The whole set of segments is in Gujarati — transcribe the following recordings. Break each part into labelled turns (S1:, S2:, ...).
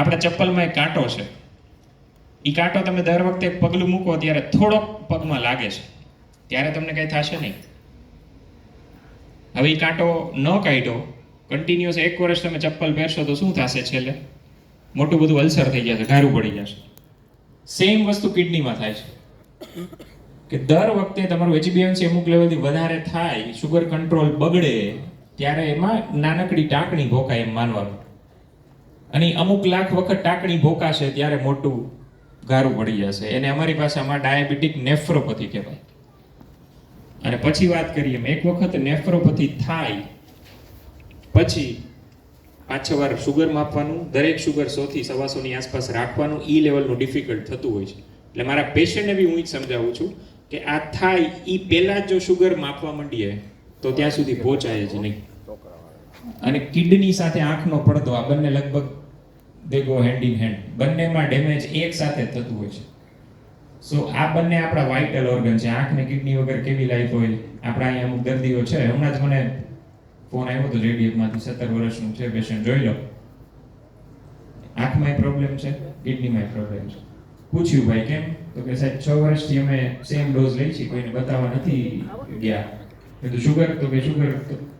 S1: આપણા ચપ્પલમાં એક કાંટો છે. એ કાંટો તમે દર વખતે પગલું મૂકો ત્યારે થોડોક પગમાં લાગે છે. ત્યારે તમને કંઈ થશે નહીં. હવે એ કાંટો ન કાઢો. કન્ટિન્યુઅસ એક વર્ષ તમે ચપ્પલ પહેરશો તો શું થશે છેલ્લે? મોટું બધું અલ્સર થઈ જશે ઘારું પડી જશે. સેમ વસ્તુ કિડનીમાં થાય છે. કે દર વખતે તમારું એચબીએમસી અમુક લેવલથી વધારે થાય શુગર કંટ્રોલ બગડે, ત્યારે એમાં નાનકડી ટાંકણી ભોકાય એમ માનવાનું. અને અમુક લાખ વખત ટાંકણી ભોકાશે ત્યારે મોટું ગારું પડી જશે. એને અમારી ભાષામાં ડાયાબિટીક નેફ્રોપથી કહેવાય. અને પછી વાત કરીએ એક વખત નેફ્રોપથી થાય, પછી પાંચ વાર શુગર માપવાનું, દરેક શુગર સોથી સવાસોની આસપાસ રાખવાનું, ઈ લેવલનું ડિફિકલ્ટ થતું હોય છે. એટલે મારા પેશન્ટને બી હું જ સમજાવું છું કે આ થાય એ પહેલાં જ શુગર માપવા માંડીએ, તો ત્યાં સુધી પહોંચાય જ નહીં. અને કિડની સાથે આંખનો પડદો, આ બંને લગભગ they go hand in hand બંનેમાં ડેમેજ એક સાથે થતું હોય છે. સો આ બંને આપણા વાઇટલ ઓર્ગન છે. આંખ ને કિડની વગર કેવી લાઈફ હોય? આપણા અહીંયા અમુક દર્દીઓ છે. હમણાં જ મને ફોન આવ્યો હતો જેડીએફમાંથી સત્તર વર્ષનું છે પેશન્ટ જોઈ લો. આંખમાં પ્રોબ્લેમ છે કિડનીમાં પ્રોબ્લેમ છે. પૂછ્યું ભાઈ કેમ? તો કે સાહેબ છ વર્ષથી અમે સેમ ડોઝ લઈ છીએ. કોઈને બતાવવા નથી ગયા. કીધું શુગર તો કે શુગર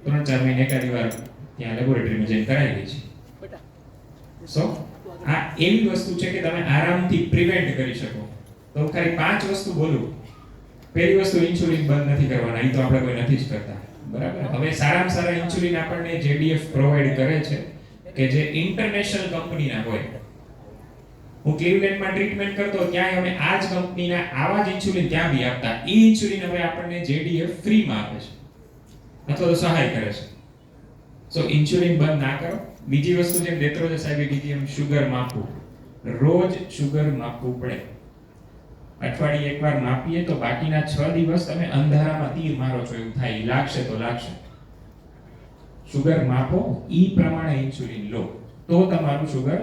S1: ત્રણ ચાર મહિને એકાદી વાર ત્યાં લેબોરેટરીમાં જઈને કરાવી દઈ છે. સો આ એવી વસ્તુ છે કે તમે આરામથી પ્રિવેન્ટ કરી શકો. તો હું ખાલી પાંચ વસ્તુ બોલું. પહેલી વસ્તુ ઇન્સ્યુલિન બંધ નથી કરવાના. એ તો આપણે કોઈ નથી જ કરતા. બરાબર? હવે સારામાં સારા ઇન્સ્યુલિન આપણને જેડીએફ પ્રોવાઈડ કરે છે કે જે ઇન્ટરનેશનલ કંપનીના હોય. હું ક્લિવલેન્ડમાં ટ્રીટમેન્ટ કરતો ત્યાં અમે આ જ કંપનીના આવા જ ઇન્સ્યુલિન ત્યાં બી આપતા. એ ઇન્સ્યુલિન હવે આપણને જેડીએફ ફ્રીમાં આપે છે. અથવા તો સહાય કરે છે. સો ઇન્સ્યુલિન બંધ ના કરો. બીજી વસ્તુ જેમ દેત્રોજ સાહેબે કીધી, એમ શુગર માપવું. રોજ શુગર માપવું પડે. અઠવાડિયે એકવાર માપીએ તો બાકીના છ દિવસ તમે અંધારામાં તીર મારો છો, એવું થાય. લાગશે તો લાગશે. શુગર માપો એ પ્રમાણે ઇન્સ્યુલિન લો. તો તમારું શુગર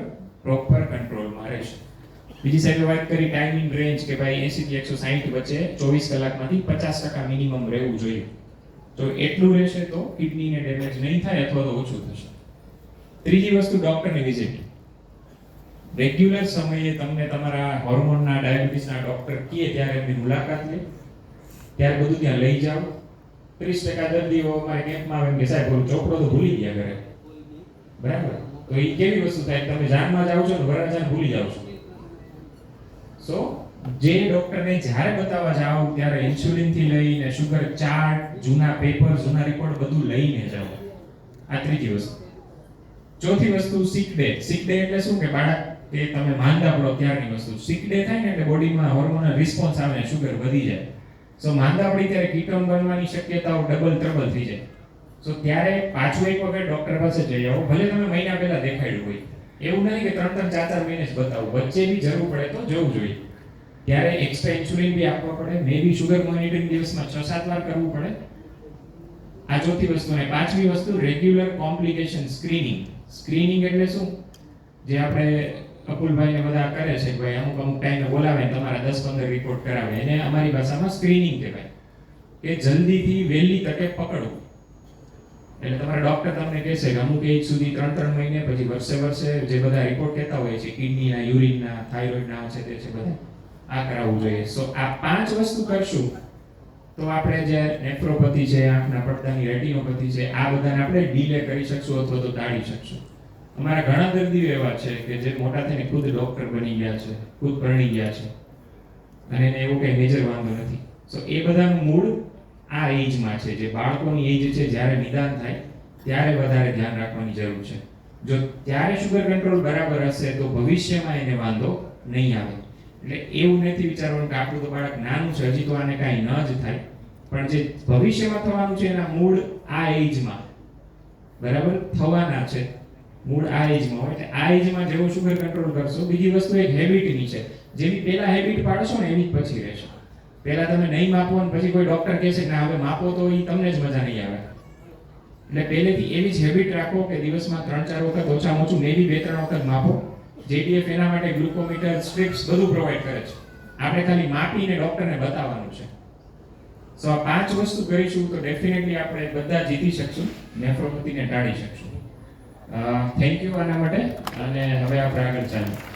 S1: પ્રોપર કંટ્રોલમાં રહેશે. બીજી સાઈડે વાત કરી ટાઈમિંગ રેન્જ કે ભાઈ 80 થી 160 વચ્ચે ચોવીસ કલાકમાંથી પચાસ ટકા મિનિમમ રહેવું જોઈએ. તો એટલું રહેશે તો કિડનીને ડેમેજ નહીં થાય અથવા તો ઓછું થશે. ત્રીજી વસ્તુ ડોક્ટરની વિઝિટ રેગ્યુલર સમયે તમને તમારા હોર્મોનના ડાયાબિટીસના ડોક્ટર કહે ત્યારે એમની મુલાકાત લે. ત્યારે બધું ત્યાં લઈ જાઓ. ત્રીસ ટકા દર્દીઓ અમારે કેમ્પમાં આવે કે સાહેબ, ઓલું ચોપડો તો ભૂલી ગયા ઘરે. બરાબર? તો એ કેવી વસ્તુ થાય? તમે જાનમાં જાઓ છો ને વરાજાન ભૂલી જાઓ છો. સો જે ડોક્ટરને જ્યારે બતાવવા જાઓ, ત્યારે ઇન્સ્યુલિનથી લઈને શુગર ચાર્ટ જૂના પેપર જૂના રિપોર્ટ બધું લઈને જાઓ. આ ત્રીજી વસ્તુ. ચોથી વસ્તુ સિક ડે સિક ડે એટલે શું કે બાળક કે તમે માંદા પડો ત્યારની વસ્તુ. સિક ડે થાય ને એટલે બોડીમાં હોર્મોનલ રિસ્પોન્સ આવે શુગર વધી જાય. સો માંદા પડી ત્યારે કીટોન બનવાની શક્યતાઓ ડબલ ટ્રબલ થઈ જાય. સો ત્યારે પાછું એક વખત ડોક્ટર પાસે જઈ આવો. ભલે તમે મહિના પહેલા દેખાડ્યું હોય. એવું નહીં કે ત્રણ ત્રણ ચાર ચાર મહિને જ બતાવો. વચ્ચે બી જરૂર પડે તો જવું જોઈએ. ત્યારે એક્સ્ટ્રા ઇન્સ્યુલિન બી આપવા પડે. મે બી શુગર મોનિટરિંગ દિવસમાં છ સાત વાર કરવું પડે. આ ચોથી વસ્તુ. અને પાંચમી વસ્તુ રેગ્યુલર કોમ્પ્લિકેશન સ્ક્રીનિંગ સ્ક્રીનિંગ એટલે શું? જે આપણે અકુલભાઈને બધા કરે છે કે ભાઈ અમુક અમુક ટાઈમે બોલાવે તમારા દસ પંદર રિપોર્ટ કરાવે. એને અમારી ભાષામાં સ્ક્રીનિંગ કહેવાય. કે જલ્દીથી વહેલી તકે પકડવું. એટલે તમારા ડૉક્ટર તમને કહેશે કે અમુક એજ સુધી ત્રણ ત્રણ મહિને પછી વર્ષે વર્ષે જે બધા રિપોર્ટ કહેતા હોય છે, કિડનીના, યુરિનના થાઇરોઇડના છે તે છે બધા. આ કરાવવું જોઈએ. સો આ પાંચ વસ્તુ કરશું. તો આપણે જે નેફ્રોપથી છે આંખના પડદાની રેટિનોપથી છે, આ બધાને આપણે ડીલે કરી શકશું અથવા તો ટાળી શકશું. અમારા ઘણા દર્દીઓ એવા છે કે જે મોટા થઈને ખુદ ડોક્ટર બની ગયા છે, ખુદ પરણી ગયા છે. અને એને એવું કંઈ મેજર વાંધો નથી. સો એ બધાનું મૂળ આ એજમાં છે. જે બાળકોની એજ છે, જ્યારે નિદાન થાય, ત્યારે વધારે ધ્યાન રાખવાની જરૂર છે. જો ત્યારે શુગર કંટ્રોલ બરાબર હશે, તો ભવિષ્યમાં એને વાંધો નહીં આવે. એટલે એવું નથી વિચારવાનું કે આપણું તો બાળક નાનું છે, હજી તો આને કાંઈ ન જ થાય. પણ જે ભવિષ્યમાં થવાનું છે એના મૂળ આ એજમાં. બરાબર? થવાના છે. મૂળ આ એજમાં હોય. એટલે આ એજમાં જેવો શુગર કંટ્રોલ કરશો, બીજી વસ્તુ એક હેબિટની છે. જેવી પહેલા હેબિટ પાડશો ને જ પછી રહેશો. પહેલા તમે નહીં માપો અને પછી કોઈ ડોક્ટર કહેશે ના, હવે માપો તો એ તમને જ મજા નહીં આવે. એટલે પહેલેથી એવી જ હેબિટ રાખો કે દિવસમાં ત્રણ ચાર વખત ઓછામાં ઓછું મેં બી બે ત્રણ વખત માપો. જેડીએફ એના માટે ગ્લુકોમીટર, સ્ટ્રીપ્સ બધું પ્રોવાઈડ કરે છે. આપણે ખાલી માપીને ડોક્ટરને બતાવવાનું છે. સો આ પાંચ વસ્તુ કરીશું તો ડેફિનેટલી આપણે બધા જીતી શકશું નેફ્રોપથીને ટાળી શકશું. થેન્ક યુ આના માટે, અને હવે આપણે આગળ ચાલીએ.